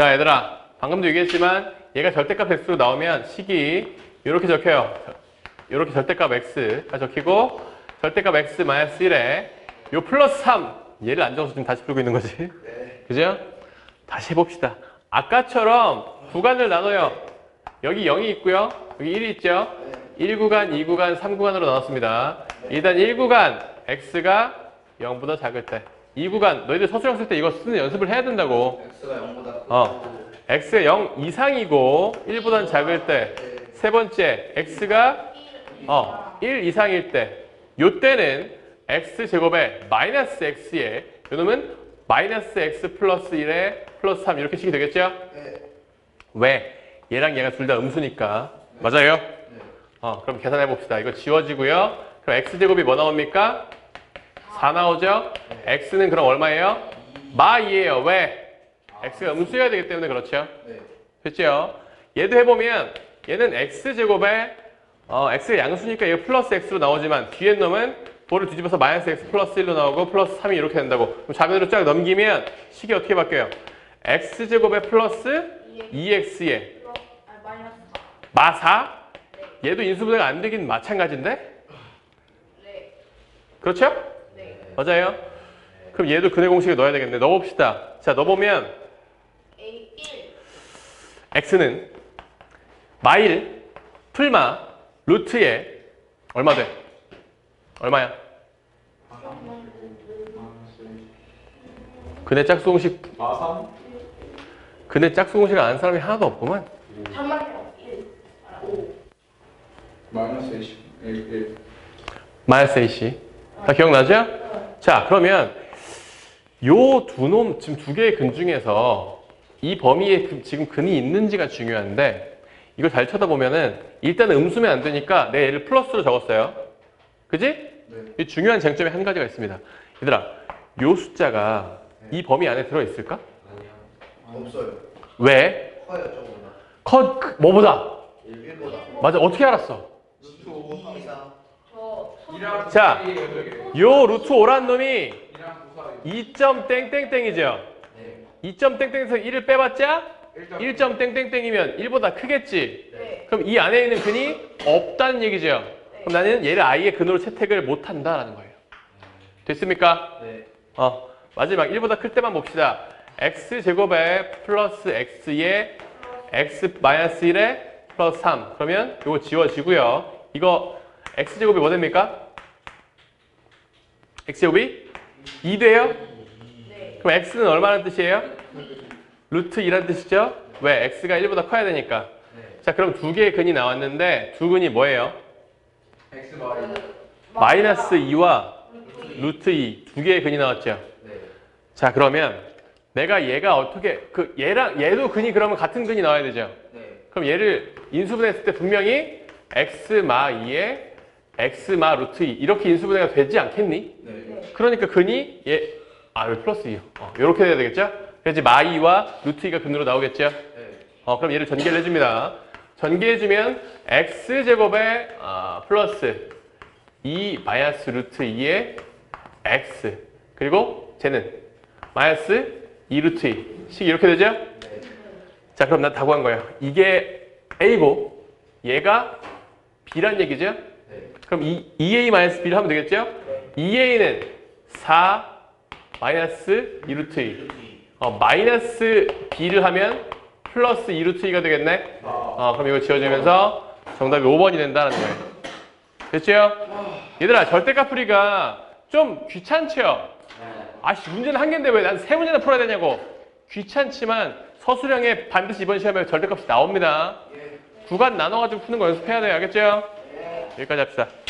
자, 얘들아. 방금도 얘기했지만 얘가 절대값 x로 나오면 식이 이렇게 적혀요. 이렇게 절대값 x가 적히고 절대값 x 마이너스 1에 요 플러스 3 얘를 안 적어서 지금 다시 풀고 있는 거지. 그죠? 다시 해봅시다. 아까처럼 구간을 나눠요. 여기 0이 있고요. 여기 1이 있죠. 1구간, 2구간, 3구간으로 나눴습니다. 일단 1구간 x가 0보다 작을 때 2구간 너희들 서술형 쓸 때 이거 쓰는 연습을 해야 된다고. x가 0보다 크고 어. x가 0 이상이고 1보다는 작을 때 세 번째 x가 어, 1 이상일 때 요때는 x 제곱에 마이너스 x에 요놈은 마이너스 x 플러스 1에 플러스 3 이렇게 식이 되겠죠? 네. 왜? 얘랑 얘가 둘 다 음수니까 맞아요? 어, 그럼 계산해 봅시다. 이거 지워지고요. 그럼 x 제곱이 뭐 나옵니까? 4 나오죠? x는 그럼 얼마예요? 마 2예요. 왜? x가 음수여야 되기 때문에 그렇죠. 네. 됐죠? 얘도 해보면 얘는 x 제곱에 어, x가 양수니까 이거 플러스 x로 나오지만 뒤에 놈은 볼을 뒤집어서 마이너스 x 플러스 1로 나오고 플러스 3이 이렇게 된다고. 그럼 좌변으로 쫙 넘기면 식이 어떻게 바뀌어요? x 제곱에 플러스 2x에 아, 마이너스 마 4? 얘도 인수분해가 안 되긴 마찬가지인데? 네. 그렇죠? 네. 맞아요? 그럼 얘도 근해 공식에 넣어야 되겠네. 넣어봅시다. 자, 넣어보면 A 1 x는 마일 풀마 루트에 얼마 돼? 얼마야? 근해 짝수 공식? 근해 짝수 공식을 아는 사람이 하나도 없구만. 잠만요 1 아, 5 마이너스 20 1 1 마이너스 AC. 다 기억나죠? 자, 그러면 요 두 놈, 지금 두 개의 근 중에서 이 범위에 그- 지금 근이 있는지가 중요한데 이걸 잘 쳐다보면은 일단은 음수면 안 되니까 내 얘를 플러스로 적었어요. 그지? 네. 이 중요한 쟁점이 한 가지가 있습니다. 얘들아, 요 숫자가 이 범위 안에 들어있을까? 없어요. 왜? 커요. 컷, 그- 뭐보다? 1보다. 맞아, 어떻게 알았어? 루트 5 이상. 저 이랑 자. 요 루트 오란 놈이 이랑 구사의 2점 땡땡땡이죠? 네. 2점 땡땡에서 1을 빼봤자 일점 1점 땡땡땡이면 1보다 크겠지. 네. 그럼 이 안에 있는 근이 없다는 얘기죠. 그럼 나는 얘를 i의 근으로 채택을 못한다라는 거예요. 됐습니까? 네. 어, 마지막 1보다 클 때만 봅시다. x 제곱에 플러스 x에 x 마이너스 1에 플러스 3. 그러면 이거 지워지고요. 이거 x 제곱이 뭐 됩니까? x 제곱이 2 돼요? 네. 그럼 x는 얼마나 뜻이에요? 루트 2라는 뜻이죠? 왜? x가 1보다 커야 되니까. 네. 자, 그럼 두 개의 근이 나왔는데 두 근이 뭐예요? X 마이 마이너스 2와 루트 루트 2 두 개의 근이 나왔죠. 네. 자, 그러면 내가 얘가 어떻게 그 얘랑 얘도 근이 그러면 같은 근이 나와야 되죠. 네. 그럼 얘를 인수분해했을 때 분명히 x 마 2에 x 마 루트 2 이렇게 인수분해가 되지 않겠니? 네. 네. 그러니까 근이 얘 아, 여기 플러스 2요. 어, 이렇게 돼야 되겠죠? 그래서 마 2와 루트 2가 근으로 나오겠죠? 네. 어, 그럼 얘를 전개를 해줍니다. 전개해주면 x 제곱에 아, 플러스 2 마이너스 루트 2의 x 그리고 쟤는 마이너스 2 루트 2 식 이렇게 되죠? 네. 자 그럼 난 다 구한 거예요. 이게 a고 얘가 b란 얘기죠? 네. 그럼 이 2a 마이너스 b를 하면 되겠죠? 2a는 4 마이너스 2 루트 2 어, 마이너스 b를 하면 플러스 2 루트 2가 되겠네? 어, 그럼 이거 지워지면서 정답이 5번이 된다는 거예요. 됐죠? 얘들아, 절대값 풀이가 좀 귀찮죠? 아씨, 문제는 한 개인데 왜 난 세 문제나 풀어야 되냐고. 귀찮지만 서술형에 반드시 이번 시험에 절대값이 나옵니다. 예. 구간 나눠가지고 푸는 거 연습해야 돼요. 알겠죠? 여기까지 합시다.